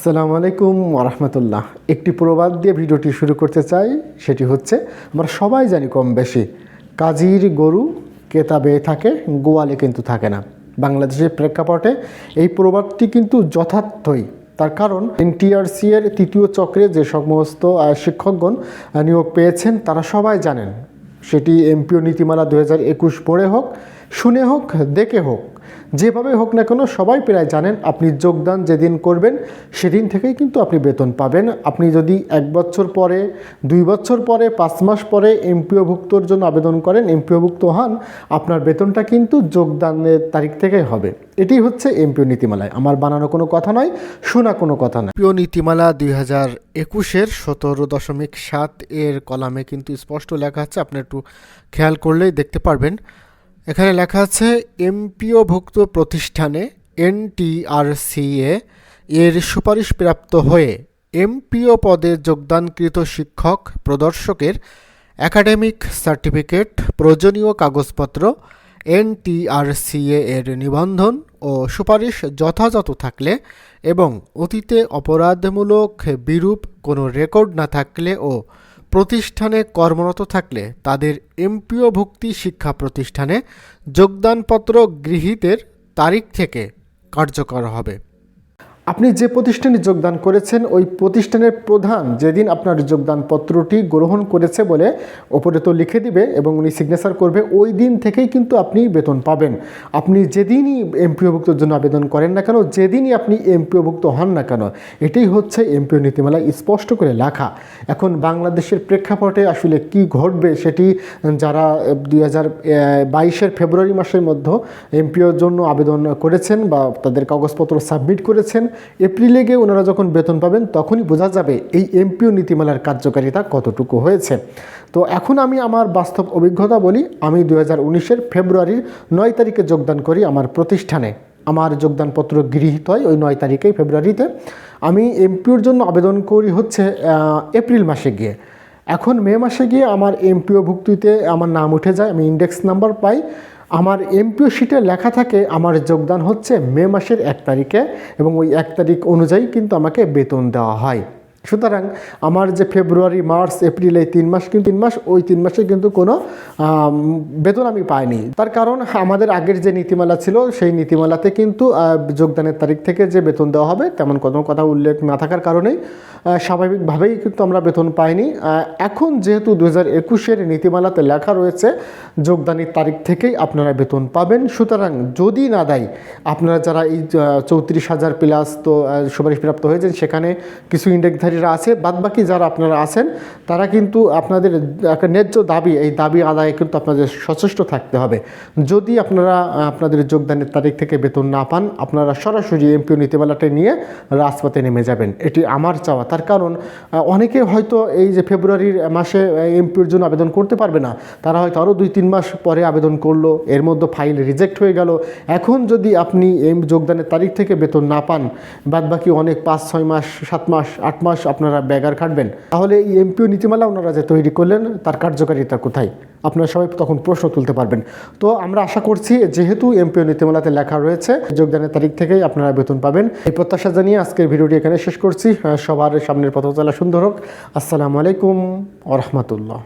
আসসালামু আলাইকুম রহমতুল্লাহ একটি প্রবাদ দিয়ে ভিডিওটি শুরু করতে চাই, সেটি হচ্ছে, আমরা সবাই জানি কম বেশি, কাজীর গরু কেতাবে থাকে, গোয়ালে কিন্তু থাকে না। বাংলাদেশের প্রেক্ষাপটে এই প্রবাদটি কিন্তু যথার্থই। তার কারণ, এনটিআরসি এর তৃতীয় চক্রে যে সমস্ত শিক্ষকগণ নিয়োগ পেয়েছেন, তারা সবাই জানেন। সেটি এমপিও নীতিমালা দু হাজার একুশ পড়ে হোক, শুনে হোক, দেখে হোক। যেভাবে হোক না কেন, সবাই প্রায় জানেন আপনি যোগদান যেদিন করবেন, সেদিন থেকেই কিন্তু আপনি বেতন পাবেন। আপনি যদি এক বছর পরে, দুই বছর পরে, পাঁচ মাস পরে এমপিওভুক্তর জন্য আবেদন করেন, এমপিওভুক্ত হন, আপনার বেতনটা কিন্তু যোগদানের তারিখ থেকেই হবে। এটি হচ্ছে এমপিও নীতিমালায়। আমার বানানো কোনো কথা নয়, শোনা কোনো কথা নয়। এমপিও নীতিমালা দুই হাজার একুশের সতেরো দশমিক সাত এর কলামে কিন্তু স্পষ্ট লেখা আছে। আপনি একটু খেয়াল করলেই দেখতে পারবেন। এখানে লেখা আছে, এমপিওভুক্ত প্রতিষ্ঠানে এনটিআরসিএ এর সুপারিশপ্রাপ্ত হয়ে এমপিও পদে যোগদানকৃত শিক্ষক, প্রদর্শকের একাডেমিক সার্টিফিকেট, প্রয়োজনীয় কাগজপত্র এনটিআরসিএ এর নিবন্ধন ও সুপারিশ যথাযথ থাকলে এবং অতীতে অপরাধমূলক বিরূপ কোনো রেকর্ড না থাকলে ও প্রতিষ্ঠানে কর্মরত থাকলে তাদের এমপিও ভুক্তি শিক্ষা প্রতিষ্ঠানে যোগদানপত্র গৃহীতের তারিখ থেকে কার্যকর হবে। আপনি যে প্রতিষ্ঠানে যোগদান করেছেন, ওই প্রতিষ্ঠানের প্রধান যেদিন আপনার যোগদানপত্রটি গ্রহণ করেছে বলে ওপরে তো লিখে দিবে এবং উনি সিগনেচার করবে, ওই দিন থেকেই কিন্তু আপনি বেতন পাবেন। আপনি যেদিনই এমপিওভুক্তর জন্য আবেদন করেন না কেন, যেদিনই আপনি এমপিওভুক্ত হন না কেন, এটাই হচ্ছে এমপিও নীতিমালায় স্পষ্ট করে লেখা। এখন বাংলাদেশের প্রেক্ষাপটে আসলে কি ঘটবে সেটি যারা দুই হাজার বাইশের ফেব্রুয়ারি মাসের মধ্যে এমপিওর জন্য আবেদন করেছেন বা তাদের কাগজপত্র সাবমিট করেছেন এপ্রিলে গিয়ে ওনারা যখন বেতন পাবেন, তখনই বোঝা যাবে এই এমপিও নীতিমালার কার্যকারিতা কতটুকু হয়েছে। তো এখন আমি আমার বাস্তব অভিজ্ঞতা বলি, আমি দু হাজার ফেব্রুয়ারির নয় তারিখে যোগদান করি আমার প্রতিষ্ঠানে। আমার যোগদানপত্র গৃহীত হয় ওই নয় তারিখেই ফেব্রুয়ারিতে। আমি এমপিওর জন্য আবেদন করি হচ্ছে এপ্রিল মাসে গিয়ে। এখন মে মাসে গিয়ে আমার এমপিও ভুক্তিতে আমার নাম উঠে যায়, আমি ইন্ডেক্স নাম্বার পাই। আমার এমপিও শিটে লেখা থাকে, আমার যোগদান হচ্ছে মে মাসের এক তারিখে এবং ওই এক তারিখ অনুযায়ী কিন্তু আমাকে বেতন দেওয়া হয়। সুতরাং আমার যে ফেব্রুয়ারি, মার্চ, এপ্রিল এই তিন মাস কিন্তু, তিন মাস, ওই তিন মাসে কিন্তু কোনো বেতন আমি পাইনি। তার কারণ আমাদের আগের যে নীতিমালা ছিল, সেই নীতিমালাতে কিন্তু যোগদানের তারিখ থেকে যে বেতন দেওয়া হবে, তেমন কোনো কথা উল্লেখ না থাকার কারণেই স্বাভাবিকভাবেই কিন্তু আমরা বেতন পাইনি। এখন যেহেতু দু হাজার একুশের নীতিমালাতে লেখা রয়েছে, যোগদানের তারিখ থেকেই আপনারা বেতন পাবেন। সুতরাং যদি না দেয়, আপনারা যারা এই চৌত্রিশ হাজার প্লাস তো সুপারিশপ্রাপ্ত হয়েছেন, সেখানে কিছু ইন্ডেক্সধারীরা আছে, বাদবাকি যারা আপনারা আছেন, তারা কিন্তু আপনাদের একটা ন্যায্য দাবি, এই দাবি আদায়ে কিন্তু আপনাদের সচেষ্ট থাকতে হবে। যদি আপনারা, আপনাদের যোগদানের তারিখ থেকে বেতন না পান, আপনারা সরাসরি এমপিও নীতিমালাটা নিয়ে রাজপথে নেমে যাবেন। এটি আমার চাওয়া। তার কারণ অনেকে হয়তো এই যে ফেব্রুয়ারির মাসে এমপিওর জন্য আবেদন করতে পারবে না। তারা হয়তো আরও দুই তিন মাস পরে আবেদন করল, এর মধ্যে ফাইল রিজেক্ট হয়ে গেল। এখন যদি আপনি এম যোগদানের তারিখ থেকে বেতন না পান বাদ বাকি অনেক পাঁচ, ছয় মাস, সাত মাস, আট মাস আপনারা ব্যাগার খাটবেন। তাহলে এই এমপিও নীতিমালা ওনারা যে তৈরি করলেন, তার কার্যকারিতা কোথায়? আপনারা সবাই তখন প্রশ্ন তুলতে পারবেন। তো আমরা আশা করছি, যেহেতু এমপিও নীতিমালাতে লেখা রয়েছে, যোগদানের তারিখ থেকেই আপনারা বেতন পাবেন। এই প্রত্যাশা জানিয়ে আজকের ভিডিওটি এখানে শেষ করছি। সবার সামনের পথ চলা সুন্দর হোক। আসসালামু আলাইকুম ওরহমতুল্লাহ